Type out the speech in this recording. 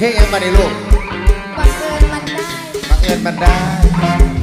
เพลงยังมาในลูกบังเอิญมันได้บังเอิญมันได้